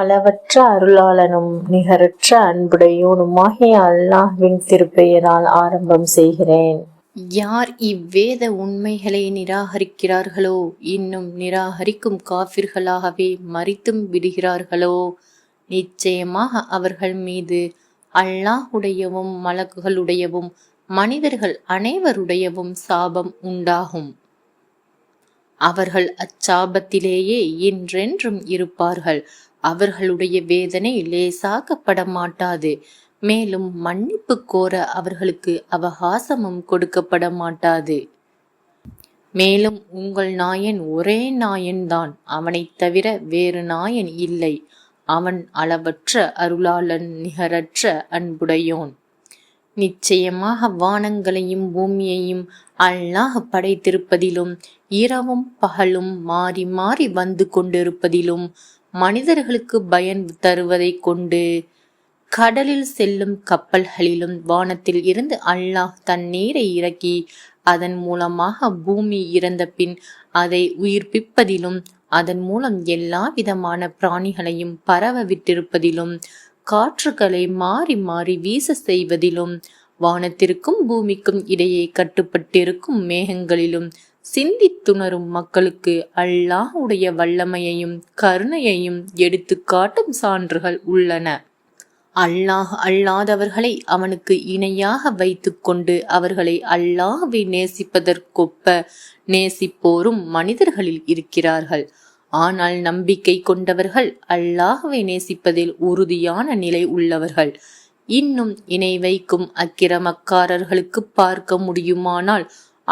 அளவற்ற அருளாளனும் நிகரற்ற அன்புடையோனுமாகிய அல்லாஹ்வின் திருப்பெயரால் ஆரம்பம் செய்கிறேன். யார் இவ்வேத உண்மைகளை நிராகரிக்கிறார்களோ இன்னும் நிராகரிக்கும் காபிர்களாகவே மறித்தும் விடுகிறார்களோ நிச்சயமாக அவர்கள் மீது அல்லாஹுடையவும் மலக்குகளுடையவும் மனிதர்கள் அனைவருடையவும் சாபம் உண்டாகும். அவர்கள் அச்சாபத்திலேயே என்றென்றும் இருப்பார்கள். அவர்களுடைய வேதனை லேசாக்கப்பட மாட்டாது மேலும் மன்னிப்பு கோர அவர்களுக்கு அவகாசமும் கொடுக்கப்பட மாட்டாது மேலும் உங்கள் நாயன் ஒரே நாயன்தான். அவனைத் தவிர வேறு நாயன் இல்லை. அவன் அளவற்ற அருளாளன் நிகரற்ற அன்புடையோன். நிச்சயமாக வானங்களையும் பூமியையும் அல்லாஹ் படைத்திருப்பதிலும் இரவும் பகலும் மாறி மாறி வந்து கொண்டிருப்பதிலும் மனிதர்களுக்கு பயன் தருவதைக் கொண்டு கடலில் செல்லும் கப்பல்களிலும் வானத்தில் இருந்து அல்லாஹ் தண்ணீரை இறக்கி அதன் மூலமாக பூமி இறந்த பின் அதை உயிர்ப்பிப்பதிலும் அதன் மூலம் எல்லா விதமான பிராணிகளையும் பரவ விட்டிருப்பதிலும் காற்றுகளை மாறி மாறி வீச செய்வதிலும் வானத்திற்கும் பூமிக்கும் இடையே கட்டுப்பட்டிருக்கும் மேகங்களிலும் சிந்தித்துணரும் மக்களுக்கு அல்லாஹுடைய வல்லமையையும் கருணையையும் எடுத்து காட்டும் சான்றுகள் உள்ளன. அல்லாஹ் அல்லாதவர்களை அவனுக்கு இணையாக வைத்துக்கொண்டு அவர்களை அல்லாஹ்வை நேசிப்பதற்கொப்ப நேசிப்போரும் மனிதர்களில் இருக்கிறார்கள். ஆனால் நம்பிக்கை கொண்டவர்கள் அல்லாஹ்வை நேசிப்பதில் உறுதியான நிலை உள்ளவர்கள். இன்னும் இணை வைக்கும் அக்கிரமக்காரர்களுக்கு பார்க்க முடியுமானால்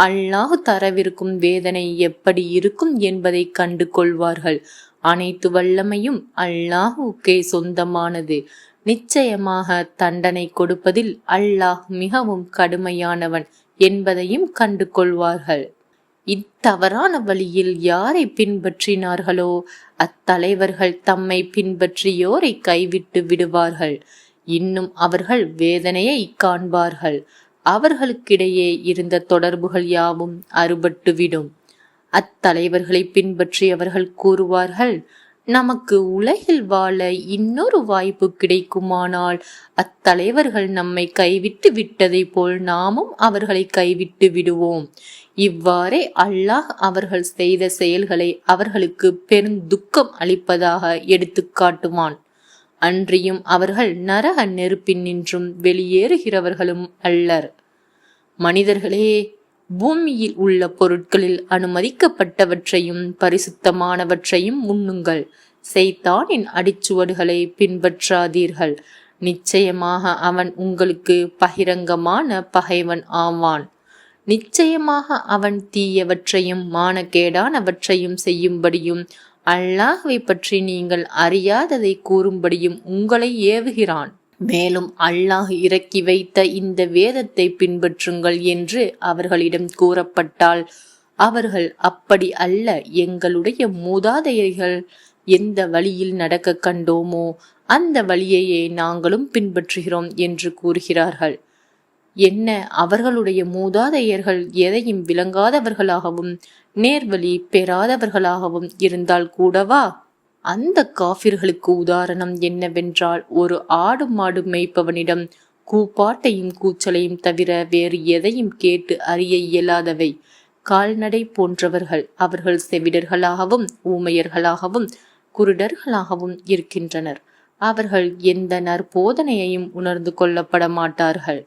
அல்லாஹ் தரவிருக்கும் வேதனை எப்படி இருக்கும் என்பதை கண்டு கொள்வார்கள் அனைத்து வல்லமையும் அல்லாஹுக்கே சொந்தமானது. நிச்சயமாக தண்டனை கொடுப்பதில் அல்லாஹ் மிகவும் கடுமையானவன் என்பதையும் கண்டு கொள்வார்கள் இத்தவறான வழியில் யாரை பின்பற்றினார்களோ அத்தலைவர்கள் தம்மை பின்பற்றியோரை கைவிட்டு விடுவார்கள். இன்னும் அவர்கள் வேதனையை காண்பார்கள். அவர்களுக்கிடையே இருந்த தொடர்புகள் யாவும் அறுபட்டுவிடும். அத்தலைவர்களை பின்பற்றி அவர்கள் கூறுவார்கள் நமக்கு உலகில் வாழ இன்னொரு வாய்ப்பு கிடைக்குமானால் அத்தலைவர்கள் நம்மை கைவிட்டு விட்டதை போல் நாமும் அவர்களை கைவிட்டு விடுவோம். இவ்வாறே அல்லாஹ் அவர்கள் செய்த செயல்களை அவர்களுக்கு பெரும் துக்கம் அளிப்பதாக எடுத்து காட்டுவான் அன்றியும் அவர்கள் நரக நெருப்பின் நின்றும் வெளியேறுகிறவர்களும் அல்லர். மனிதர்களே பூமியில் உள்ள பொருட்களில் அனுமதிக்கப்பட்டவற்றையும் பரிசுத்தமானவற்றையும் உண்ணுங்கள். செய்தானின் அடிச்சுவடுகளை பின்பற்றாதீர்கள். நிச்சயமாக அவன் உங்களுக்கு பகிரங்கமான பகைவன் ஆவான். நிச்சயமாக அவன் தீயவற்றையும் மானக்கேடானவற்றையும் செய்யும்படியும் அல்லாஹ்வை பற்றி நீங்கள் அறியாததை கூறும்படியும் உங்களை ஏவுகிறான். மேலும் அல்லாஹ் இறக்கி வைத்த இந்த வேதத்தை பின்பற்றுங்கள் என்று அவர்களிடம் கூறப்பட்டால் அவர்கள் அப்படி அல்ல எங்களுடைய மூதாதையர்கள் எந்த வழியில் நடக்க கண்டோமோ அந்த வழியையே நாங்களும் பின்பற்றுகிறோம் என்று கூறுகிறார்கள். என்ன அவர்களுடைய மூதாதையர்கள் எதையும் விளங்காதவர்களாகவும் நேர்வழி பெறாதவர்களாகவும் இருந்தால் கூடவா? அந்த காபிர்களுக்கு உதாரணம் என்னவென்றால் ஒரு ஆடு மாடு மேய்ப்பவனிடம் கூப்பாட்டையும் கூச்சலையும் தவிர வேறு எதையும் கேட்டு அறிய இயலாதவை. கால்நடை போன்றவர்கள் அவர்கள் செவிடர்களாகவும் ஊமையர்களாகவும் குருடர்களாகவும் இருக்கின்றனர். அவர்கள் எந்த நற்போதனையையும் உணர்ந்து கொள்ளப்பட மாட்டார்கள்.